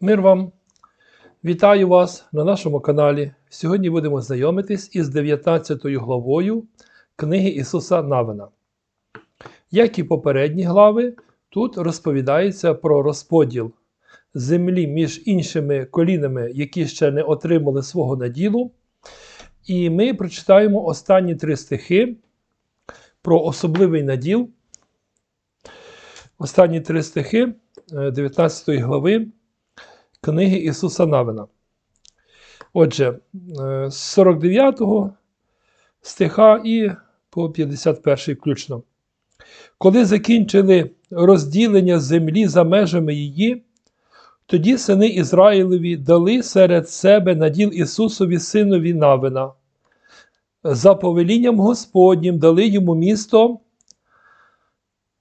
Мир вам! Вітаю вас на нашому каналі. Сьогодні будемо знайомитись із 19 главою книги Ісуса Навина. Як і попередні глави, тут розповідається про розподіл землі між іншими колінами, які ще не отримали свого наділу. І ми прочитаємо останні три стихи про особливий наділ. Останні три стихи е, 19 глави книги Ісуса Навина. Отже, е, з 49 стиха і по 51 включно. Коли закінчили розділення землі за межами її, тоді сини Ізраїлеві дали серед себе наділ Ісусові синові Навина. За повелінням Господнім дали йому місто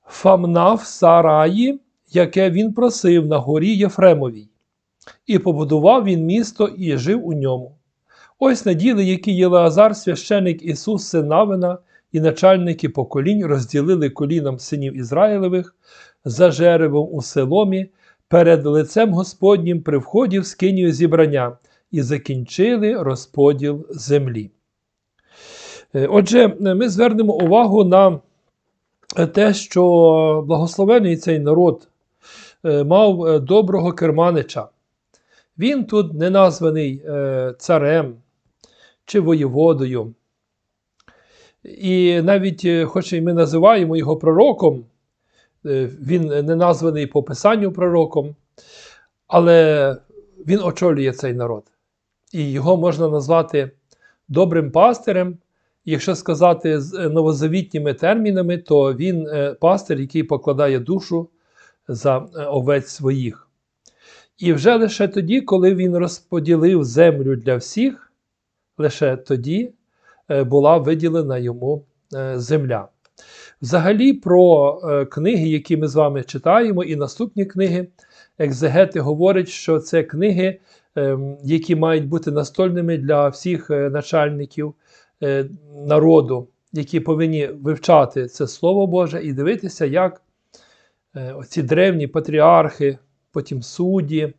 Фамна в Сараї, яке він просив на горі Єфремовій. І побудував він місто і жив у ньому. Ось наділи, які Єлеазар, священик Ісус, син Навина, і начальники поколінь розділили колінам синів Ізраїлевих за жеребом у селомі перед лицем Господнім при вході в скинію зібрання і закінчили розподіл землі. Е, Отже, ми звернемо увагу на те, що благословений цей народ е, мав е, доброго керманича. Він тут не названий е, царем чи воєводою. І навіть, е, хоч і ми називаємо його пророком, е, він не названий по писанню пророком, але він очолює цей народ. І його можна назвати добрим пастирем. Якщо сказати з е, новозавітніми термінами, то він пастир, який покладає душу за овець своїх. І вже лише тоді, коли він розподілив землю для всіх, лише тоді е, була виділена йому е, земля. Взагалі, про е, книги, які ми з вами читаємо, і наступні книги, екзегети говорять, що це книги, ем, які мають бути настольними для всіх начальників народу, які повинні вивчати це Слово Боже і дивитися, як оці древні патріархи, потім судді,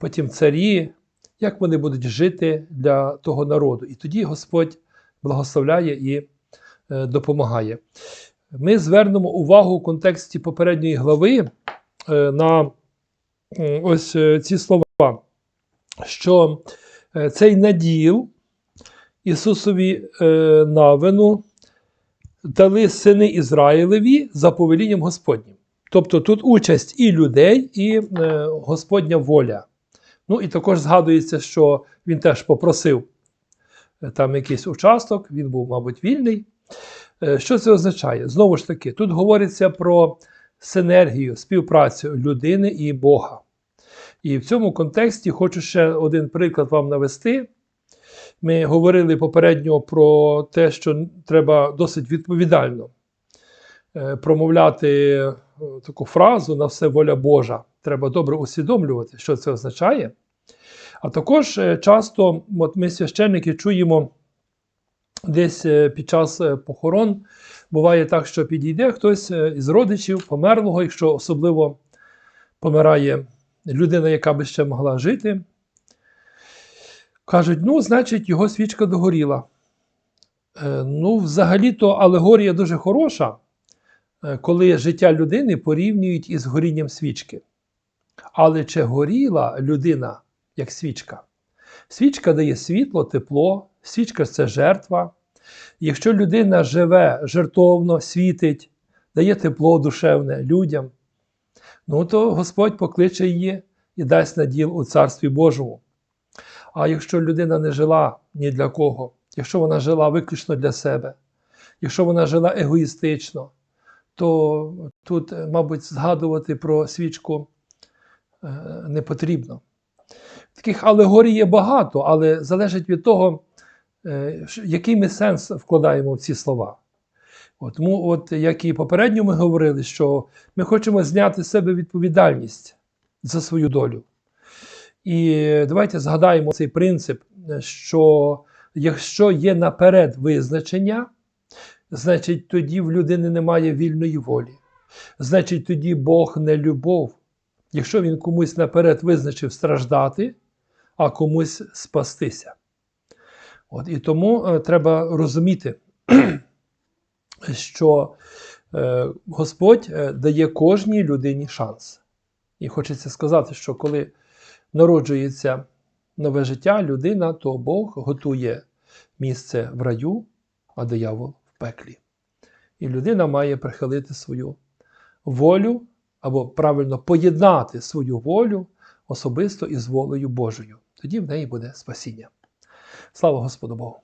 потім царі, як вони будуть жити для того народу. І тоді Господь благословляє і е, допомагає. Ми звернемо увагу в контексті попередньої глави е, на ось е, ці слова, що е, цей наділ Ісусові е, навину дали сини Ізраїлеві за повелінням Господнім. Тобто тут участь і людей, і е, Господня воля. Ну і також згадується, що він теж попросив е, там якийсь участок, він був, мабуть, вільний. Е, Що це означає? Знову ж таки, тут говориться про синергію, співпрацю людини і Бога. І в цьому контексті хочу ще один приклад вам навести. Ми говорили попередньо про те, що треба досить відповідально е, промовляти таку фразу на все воля Божа. Треба добре усвідомлювати, що це означає. А також е, часто от ми священники чуємо десь е, під час е, похорон. Буває так, що підійде хтось е, із родичів померлого, якщо особливо помирає людина, яка би ще могла жити. Кажуть, ну, значить, його свічка догоріла. Е, Ну, взагалі-то алегорія дуже хороша, е, коли життя людини порівнюють із горінням свічки. Але чи горіла людина як свічка? Свічка дає світло, тепло, свічка це жертва. Якщо людина живе жертовно, світить, дає тепло душевне людям, ну то Господь покличе її і дасть наділ у Царстві Божому. А якщо людина не жила ні для кого, якщо вона жила виключно для себе, якщо вона жила егоїстично, то тут, е, мабуть, згадувати про свічку е, не потрібно. Таких алегорій є багато, але залежить від того, е, який ми сенс вкладаємо в ці слова. От, Тому, от, як і попередньо ми говорили, що ми хочемо зняти з себе відповідальність за свою долю. І давайте згадаємо цей принцип, що якщо є наперед визначення, значить тоді в людини немає вільної волі. Значить, тоді Бог не любов, якщо він комусь наперед визначив страждати, а комусь спастися. От, і тому е, треба розуміти, що е, Господь е, дає кожній людині шанс. І хочеться сказати, що коли народжується нове життя, людина, то Бог готує місце в раю, а диявол пеклі. І людина має прихилити свою волю або правильно поєднати свою волю особисто із волею Божою. Тоді в неї буде спасіння. Слава Господу Богу!